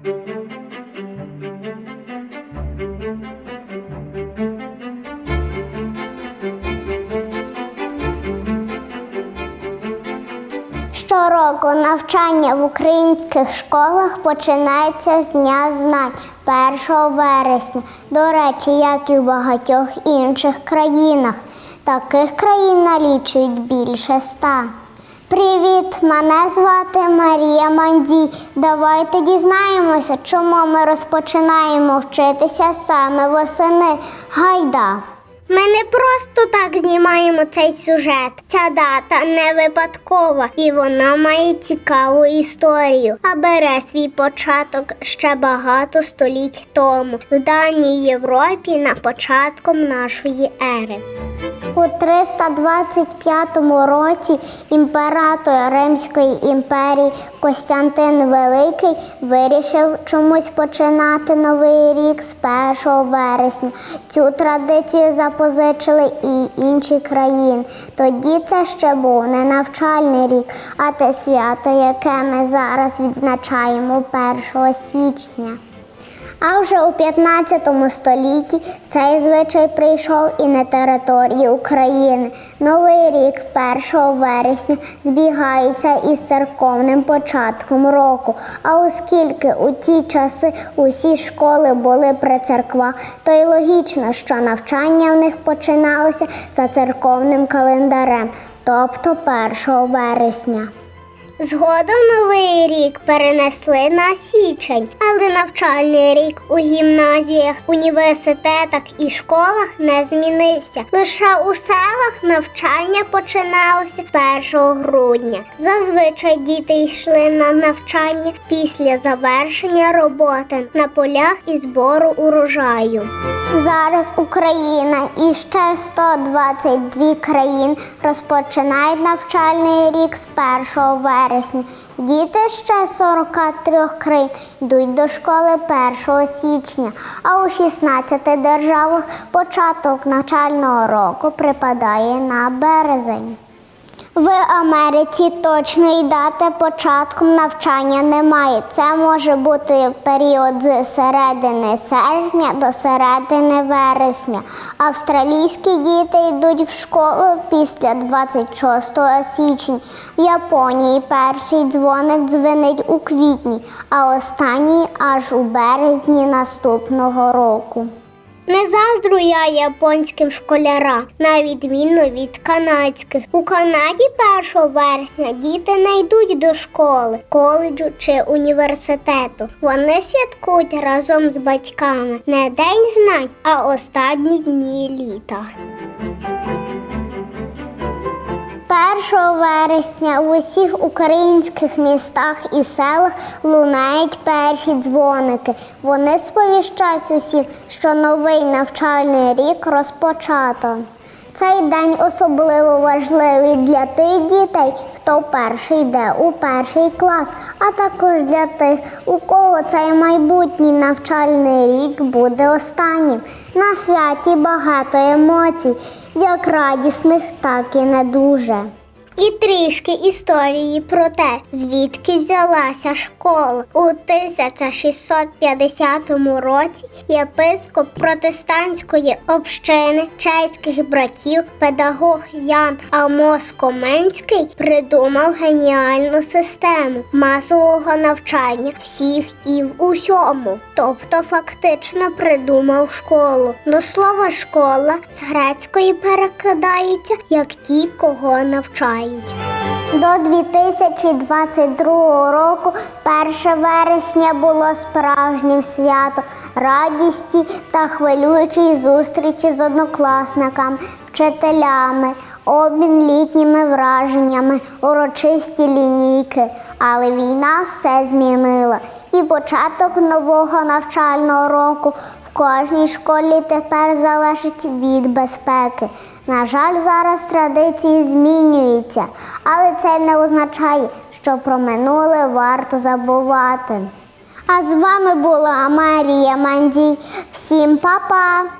Щороку навчання в українських школах починається з Дня знань 1 вересня. До речі, як і в багатьох інших країнах. Таких країн налічують більше ста. Привіт, мене звати Марія Мандій. Давайте дізнаємося, чому ми розпочинаємо вчитися саме восени. Гайда! Ми не просто так знімаємо цей сюжет. Ця дата не випадкова і вона має цікаву історію, а бере свій початок ще багато століть тому в давній Європі на початком нашої ери. У 325 році імператор Римської імперії Костянтин Великий вирішив чомусь починати новий рік з 1 вересня. Цю традицію запозичили і інші країни. Тоді це ще був не навчальний рік, а те свято, яке ми зараз відзначаємо 1 січня. А вже у 15 столітті цей звичай прийшов і на території України. Новий рік 1 вересня збігається із церковним початком року. А оскільки у ті часи усі школи були при церквах, то й логічно, що навчання в них починалося за церковним календарем, тобто 1 вересня. Згодом новий рік перенесли на січень, але навчальний рік у гімназіях, університетах і школах не змінився. Лише у селах навчання починалося 1 грудня. Зазвичай діти йшли на навчання після завершення роботи на полях і збору урожаю. Зараз Україна і ще 122 країн розпочинають навчальний рік з 1 вересня. Діти ще 43 країн йдуть до школи 1 січня, а у 16 державах початок навчального року припадає на березень. В Америці точної дати початком навчання немає. Це може бути період з середини серпня до середини вересня. Австралійські діти йдуть в школу після 26 січня. В Японії перший дзвоник дзвенить у квітні, а останній аж у березні наступного року. Не заздру я японським школярам, на відміну від канадських. У Канаді 1 вересня діти не йдуть до школи, коледжу чи університету. Вони святкують разом з батьками не День знань, а останні дні літа. 1 вересня в усіх українських містах і селах лунають перші дзвоники. Вони сповіщають усім, що новий навчальний рік розпочато. Цей день особливо важливий для тих дітей, хто перший йде у перший клас, а також для тих, у кого цей майбутній навчальний рік буде останнім. На святі багато емоцій, як радісних, так і не дуже. І трішки історії про те, звідки взялася школа. У 1650 році єпископ протестантської общини чеських братів, педагог Ян Амос Коменський придумав геніальну систему масового навчання всіх і в усьому. Тобто фактично придумав школу. До слова школа з грецької перекладається як ті, кого навчають. До 2022 року 1 вересня було справжнім святом радісті та хвилюючої зустрічі з однокласниками, вчителями, обмін літніми враженнями, урочисті лінійки. Але війна все змінила. І початок нового навчального року кожній школі тепер залежить від безпеки. На жаль, зараз традиції змінюються, але це не означає, що про минуле варто забувати. А з вами була Марія Мандій. Всім па-па!